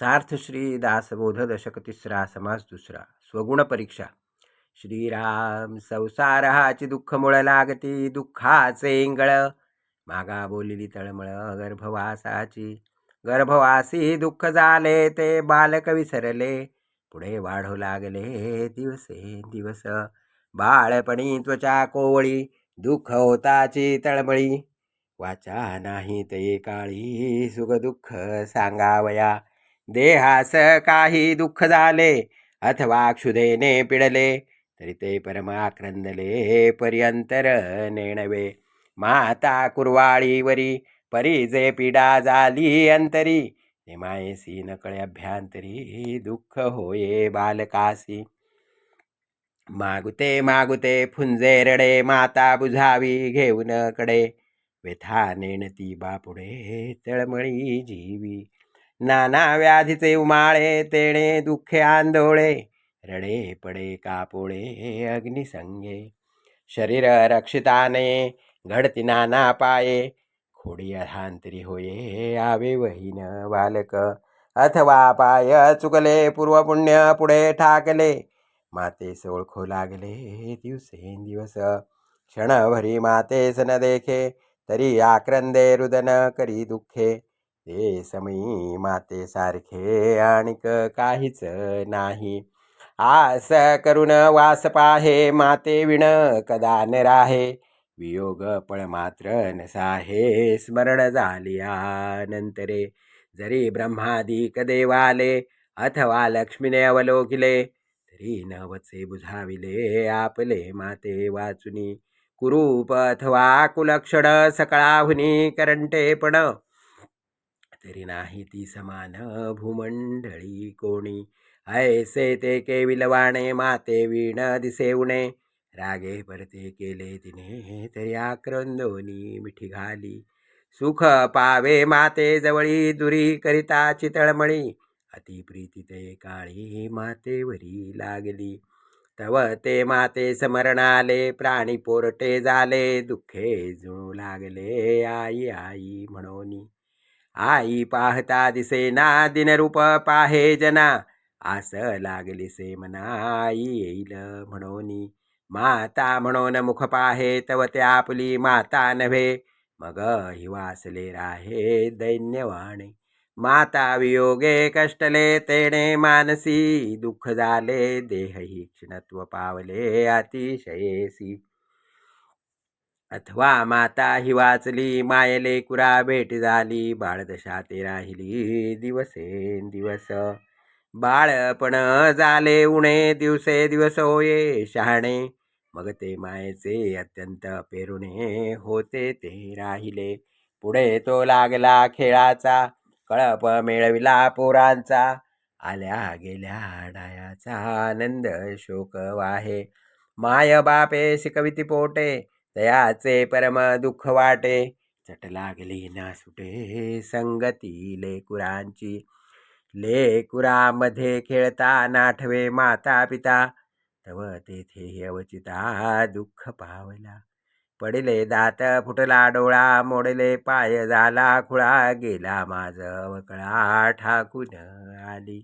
सार्थ श्री दासबोध दशक तिसरा समास दुसरा स्वगुण परीक्षा श्रीराम संसार हाची दुःख मुळ लागती दुःखाचे इंगळ। मागा बोलिली तळमळ गर्भवासाची। गर्भवासी दुःख झाले ते बालक विसरले। पुढे वाढू लागले दिवसे दिवस। बाळपणी त्वचा कोवळी दुःख होताची तळमळी। वाचा नाही ते काळी सुख दुःख सांगावया। देहास काही दुःख झाले अथवा क्षुधेने पिडले तरी ते परमाक्रंदले पर्यंतर नेणवे. माता कुरवाळीवरी परी जे पिडा झाली अंतरी ते मायसी नकळे अभ्यांतरी दुःख होये बालकासी. मागुते मागुते फुंजे रडे माता बुझावी घेऊन कडे. व्यथा नेणती बापुडे तळमळी जीवी. नाना व्याधीचे उमाळे तेणे दुःखे आंधोळे रडे पडे कापोळे अग्निसंगे शरीर रक्षिताने घडती नाना पाये खोडी अधांतरी होये आवे वहीन बालक. अथवा पाय चुकले पूर्वपुण्य पुढे ठाकले मातेस ओळखू लागले दिवसेंदिवस क्षणभरी मातेस न देखे तरी आक्रंदे रुदन करी दुःखे. ते समयी माते सारखे आणिक काहीच नाही. आस करून वास पाहे माते विण कदा न राहे वियोग पळ मात्र नसाहे स्मरण झालिया नंतरे. जरी ब्रह्मादिक देवाले अथवा लक्ष्मीने अवलोकिले तरी नवचे बुझाविले आपले माते वाचुनी. कुरूप अथवा कुलक्षण सकळाहुनी करंटेपण तरी नाही ती समान भूमंडळी कोणी? ऐसे ते केविलवाणे माते वीण दिसे उणे. रागे परते केले तिने तरी आक्रंदोनी मिठी घाली. सुख पावे माते जवळी दुरी करिता चितळमळी अति प्रीती ते काळी मातेवरी लागली. तव ते माते समरणाले प्राणी पोरटे झाले दुःखे जुळू लागले आई आई म्हणोनी. आई पाहता दिसेना दिनरूप पाहे जना. आस लागलीसे मना आई येईल म्हणोनी. माता म्हणून मुख पाहे तव ते आपली माता नव्हे. मग हि वासले राहे दैन्यवाणे. माता वियोगे कष्टले तेणे मानसी. दुःख झाले देहही क्षणत्व पावले अतिशयेसी. अथवा माता ही वाचली मायले कुरा भेट झाली बाळदशा ते राहिली दिवसेंदिवस बाळपण झाले उणे दिवसे दिवस होये शहाणे. मग ते मायेचे अत्यंत पेरुणे होते ते राहिले. पुढे तो लागला खेळाचा कळप मिळविला पोरांचा. आल्या गेल्या डायाचा आनंद शोक वाहे माय बापे शिकविती पोटे तयाचे परम दुःख वाटे. चट लागली ना सुटे संगती लेकुरांची. लेकुरामध्ये खेळता नाठवे माता पिता तव तेथे अवचिता दुःख पावला. पडले दात फुटला डोळा मोडले पाय झाला खुळा. गेला माझ वकळा ठाकून आली.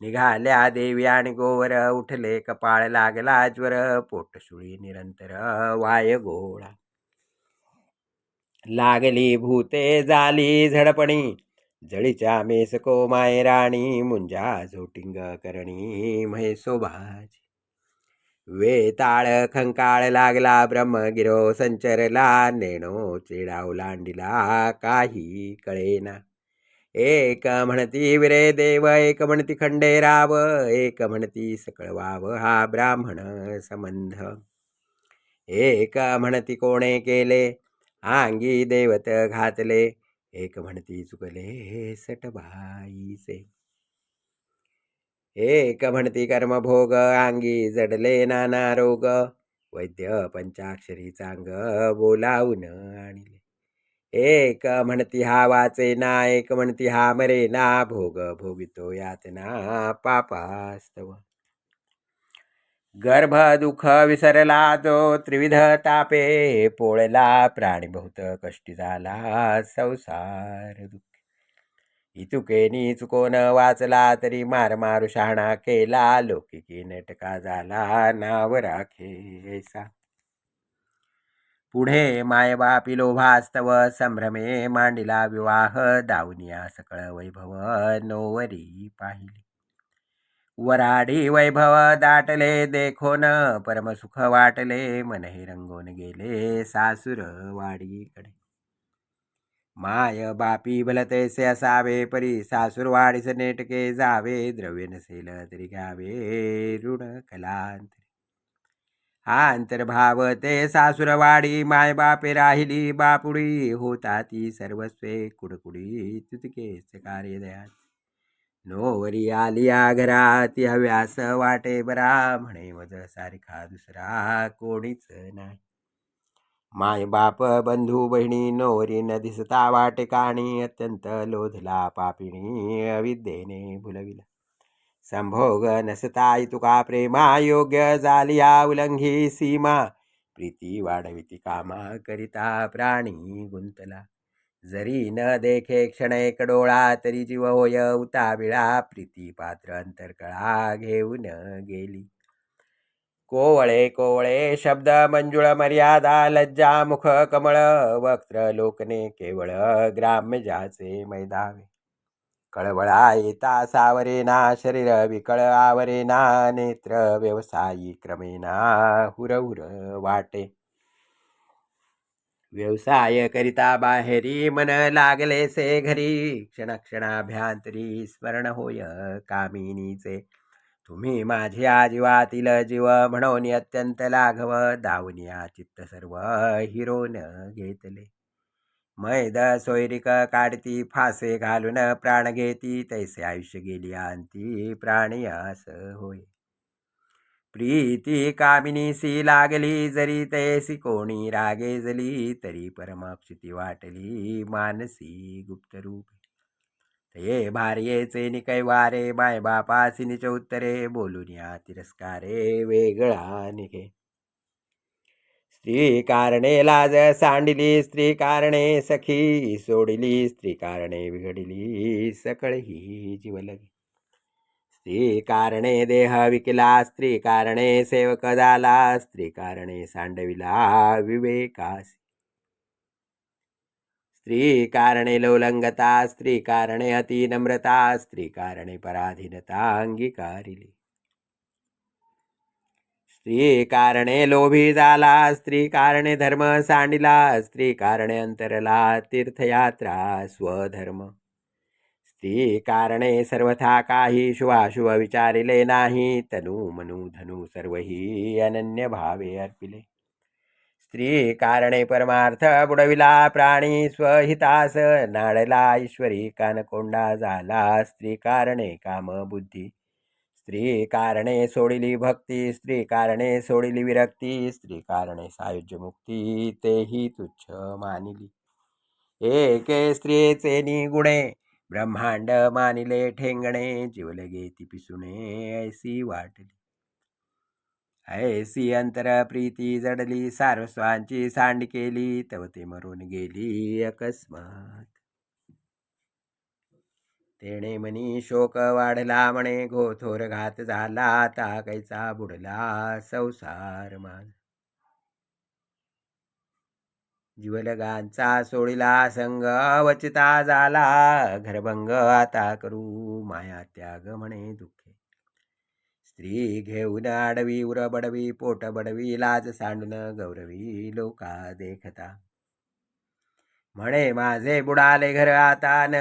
निघाल्या देवी आणि गोवर उठले कपाळ लागला ज्वर पोटसुळी निरंतर वाय गोळा. लागली भूते झाली झडपणी जळीच्या मेसको माय राणी मुंजा झोटिंग करणी म्हैसोबाजी. वेताळ खंकाळ लागला ब्रह्मगिरो संचरला नेणो चिडा ओलांडिला काही कळेना. एक म्हणती विरे देव एक म्हणती खंडेराव एक म्हणती सकळवाव हा ब्राह्मण संबंध. एक म्हणती कोणे केले? आंगी देवत घातले. एक म्हणती चुकले सटबाईचे. एक म्हणती कर्मभोग आंगी जडले नाना रोग. वैद्य पंचाक्षरी चांग बोलावून आणले. एक म्हणती हा वाचे ना एक म्हणती हा मरे ना भोग भोगितो यातना पापास्तव. गर्भ दुःख विसरला तो त्रिविध तापे पोळला प्राणी बहुत कष्टी झाला संसार दुःख. इतुकेनी चुकोन वाचला तरी मार मारू शहाणा केला लौकिकी नटका झाला नाव राखे ऐसा पुढे मायबापी लोभास्तव संभ्रमे मांडिला विवाह दावनिया सकळ वैभव नोवरी पाहिली. वराडी वैभव दाटले देखोन परमसुख वाटले मनही रंगून गेले सासुर वाडीकडे. माय बापी भलतेसे असावे परी सासूरवाडीस नेटके जावे द्रव्य नसेल तरी घ्यावे ऋण कलांत हा अंतर्भाव ते सासुरवाडी मायबापे राहिली बापुडी. होता ती सर्वस्वे कुडकुडी तुतकेच कार्य दया नोवरी आलिया घरा हव्यास वाटे बरा. म्हणे मज सारखा दुसरा कोणीच नाही. माय बाप बंधू बहिणी नोवरी न दिसता वाटे काणी अत्यंत लोधला पापिणी अविद्येने भुलविला. संभोग नसताय तुका प्रेमा योग्य जालिया उल्लंघी सीमा. प्रीती वाढविती कामा करिता प्राणी गुंतला. जरी न देखे क्षण एक डोळा तरी जीव होय उताबिळा प्रीती पात्र अंतरकळा घेऊन गेली. कोवळे कोवळे शब्द मंजुळ मर्यादा लज्जा मुख कमळ. वक्त्र लोकने केवळ ग्राम्यजाचे मैदावे. कळवळा येता सावरेना शरीर विकळ आवरेना नेत्र व्यवसायी क्रमेना हुरहुर वाटे. व्यवसाय करिता बाहेरी मन लागले से घरी क्षणक्षणाभ्यांतरी स्मरण होय कामिनीचे. तुम्ही माझ्या आजीवातील जीव म्हणून अत्यंत लाघव दावनिया चित्त सर्व हिरोन घेतले. मैद सोयरिक काढती फासे घालून प्राण घेती तैसे आयुष्य गेली अंती प्राणयास होय. प्रीती कामिनीसी लागली जरी तैसी कोणी रागेजली तरी परमाक्षिती वाटली मानसी गुप्तरूप ते भार्येचे निकैवारे माय बापासी निच उत्तरे बोलून या तिरस्कारे वेगळा निघे. स्त्री कारणे लाज सांडिली स्त्री कारणे सखी सोडिली स्त्री कारणे बिघडिली सकळही जीवलगी स्त्री कारणे देह विकला स्त्री कारणे सेवक झाला स्त्री कारणे सांडविला विवेकास स्त्री कारणे लोलंगता स्त्री कारणे अति नम्रता स्त्री कारणे पराधीनता अंगीकारिली स्त्री कारणे लोभी झाला स्त्री कारणे धर्म सांडिला स्त्री कारणे अंतरला तीर्थयात्रा स्वधर्म. स्त्री कारणे सर्वथा काही शुभाशुभ विचारिले नाही तनु मनु धनु सर्वही अनन्य भावे अर्पिले. स्त्री कारणे परमार्थ बुडविला प्राणी स्वहितास नाडला ईश्वरी कानकोंडा झाला स्त्री कारणे काम बुद्धी. स्त्री कारणे सोडिली भक्ती स्त्री कारणे सोडिली विरक्ती स्त्री कारणे सायुज्य मुक्ती तेही तुच्छ मानिली. एके स्त्रीचे निगुणे ब्रह्मांड मानिले ठेंगणे जीवलगे ती पिसुणे ऐसी वाटली. ऐसी अंतर प्रीती जडली सारस्वांची सांड केली तव ते मरून गेली अकस्मात. तेणे मनी शोक वाढला म्हणे गोथोर घात झाला ताकायचा बुडला संसार माझ. जीवलगांचा सोडिला संग वचिता झाला घरभंग आता करू माया त्याग म्हणे दुःखे. स्त्री घेऊन आडवी उर बडवी पोट बडवी लाज सांडून गौरवी लोका देखता. म्हणे माझे बुडाले घर आता न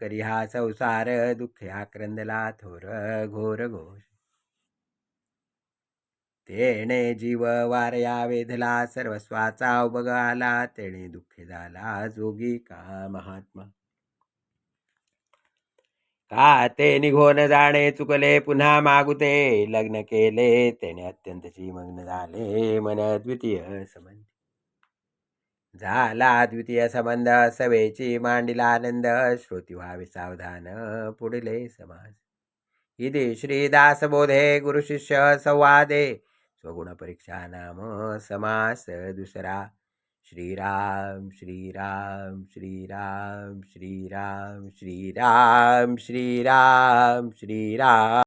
करी हा संसार दुःखे आक्रंदला थोर घोर घोष. तेणे जीव वारया वेधला सर्वस्वाचा उबग आला तेणे दुःखे झाला जोगी का महात्मा? का ते निघोन जाणे चुकले पुन्हा मागुते लग्न केले तेने अत्यंतची मग्न झाले मन द्वितीय संबंध झाला द्वितीय संबंध सवेची मांडिला आनंद श्रोती व्हावे सावधान पुढले समाज. इति श्रीदासबोधे गुरुशिष्य संवादे स्वगुण परीक्षा नाम समास दुसरा. श्रीराम श्रीराम श्रीराम श्रीराम श्रीराम श्रीराम श्रीराम.